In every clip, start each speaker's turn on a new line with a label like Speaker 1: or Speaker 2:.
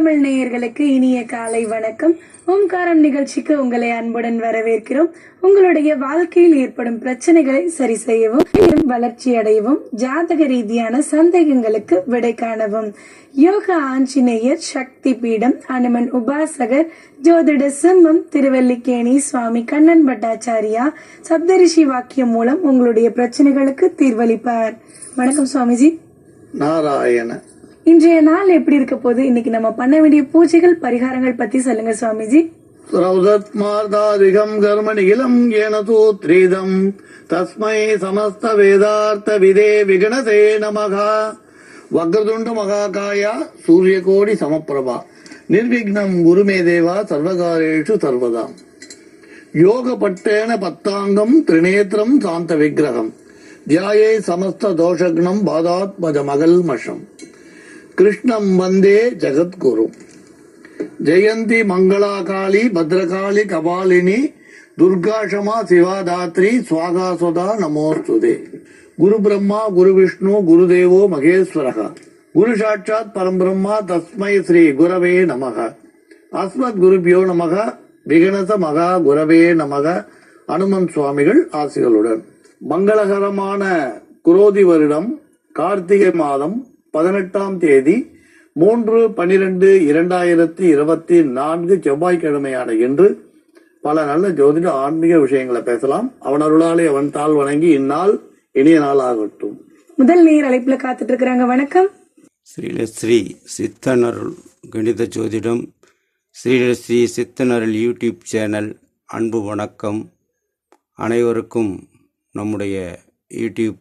Speaker 1: தமிழ் நேயர்களுக்கு இனிய காலை வணக்கம். ஓம்காரம் நிகழ்ச்சிக்கு உங்களை அன்புடன் வரவேற்கிறோம். உங்களுடைய வாழ்க்கையில் ஏற்படும் பிரச்சனைகளை சரி செய்யவும் வளர்ச்சி அடையவும் ஜாதக ரீதியான சந்தேகங்களுக்கு விடை காணவும். யோக ஆஞ்சநேயர் சக்தி பீடம் அனுமன் உபாசகர் ஜோதிட சிம்மம் திருவல்லிக்கேணி சுவாமி கண்ணன் பட்டாச்சாரியா சப்தரிஷி வாக்கியம் மூலம் உங்களுடைய பிரச்சனைகளுக்கு தீர்வளிப்பார். வணக்கம் சுவாமிஜி.
Speaker 2: நாராயண.
Speaker 1: இன்றைய நாள் எப்படி இருக்க போது இன்னைக்கு நம்ம பண்ண வேண்டிய பூஜைகள் பரிகாரங்கள் பத்தி சொல்லுங்க சுவாமிஜி.
Speaker 2: கர்மணி கர்மணிகிலம் ஏன சூத்ரீதம் தஸ்மை சமஸ்த வேதார்த்த விதே விகணசே நமகா. வக்ரதுண்ட மகாகாயா சூரியகோடி சமப்பிரபா. நிர்விக்னம் குருமே தேவா சர்வகாரேஷு சர்வதா. யோகப்பட்டேன பத்தாங்கம் திரிநேத்திரம் சாந்த விக்கிரகம். தியாயே சமஸ்த தோஷக்னம் பாதாத்மஜ மகள் மஷம் கிருஷ்ணம் வந்தே ஜெகத்குரு. ஜெயந்தி மங்களாகாளி பத்ரகாளி கபாலினி துர்காஷமா சிவாதாத்ரி சுவாகாசுதா நமோஸ்துதே. குரு பிரம்மா குரு விஷ்ணு குருதேவோ மகேஸ்வரக குரு சாட்சாத் பரம்பிரம்மா தஸ்மை ஸ்ரீ குரவே நமக அஸ்மத் குருபியோ நமக விகணச மகா குரவே நமக அனுமன் சுவாமிகள் ஆசிகளுடன். மங்களகரமான குரோதி வருடம் கார்த்திகை மாதம் பதினெட்டாம் தேதி மூன்று பனிரெண்டு இரண்டாயிரத்தி இருபத்தி நான்கு செவ்வாய்க்கிழமையான இன்று பல நல்ல ஜோதிட ஆன்மீக விஷயங்களை பேசலாம். அவன் அருளாலே அவன் தாள் வணங்கி இந்நாள் இனிய நாள் ஆகட்டும்.
Speaker 1: முதல் நேர் அழைப்புல காத்துட்டு இருக்கிறாங்க. வணக்கம்.
Speaker 3: ஸ்ரீலஸ்ரீ சித்தனருள் கணித ஜோதிடம் ஸ்ரீலஸ்ரீ சித்தனருள் யூடியூப் சேனல் அன்பு வணக்கம். அனைவருக்கும் நம்முடைய யூடியூப்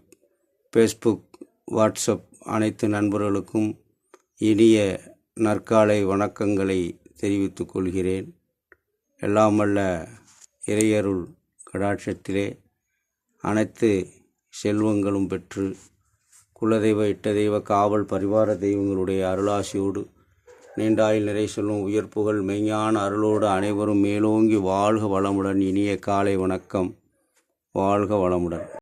Speaker 3: ஃபேஸ்புக் வாட்ஸ்அப் அனைத்து நண்பர்களுக்கும் இனிய நற்காலை வணக்கங்களை தெரிவித்துக் கொள்கிறேன். எல்லாமல்ல இறையருள் கடாட்சத்திலே அனைத்து செல்வங்களும் பெற்று குலதெய்வ இட்ட தெய்வ காவல் பரிவார தெய்வங்களுடைய அருளாசியோடு நீண்டாயில் நிறை சொல்லும் உயர்ப்புகள் மெய்ஞான அருளோடு அனைவரும் மேலோங்கி வாழ்க வளமுடன். இனிய காலை வணக்கம். வாழ்க வளமுடன்.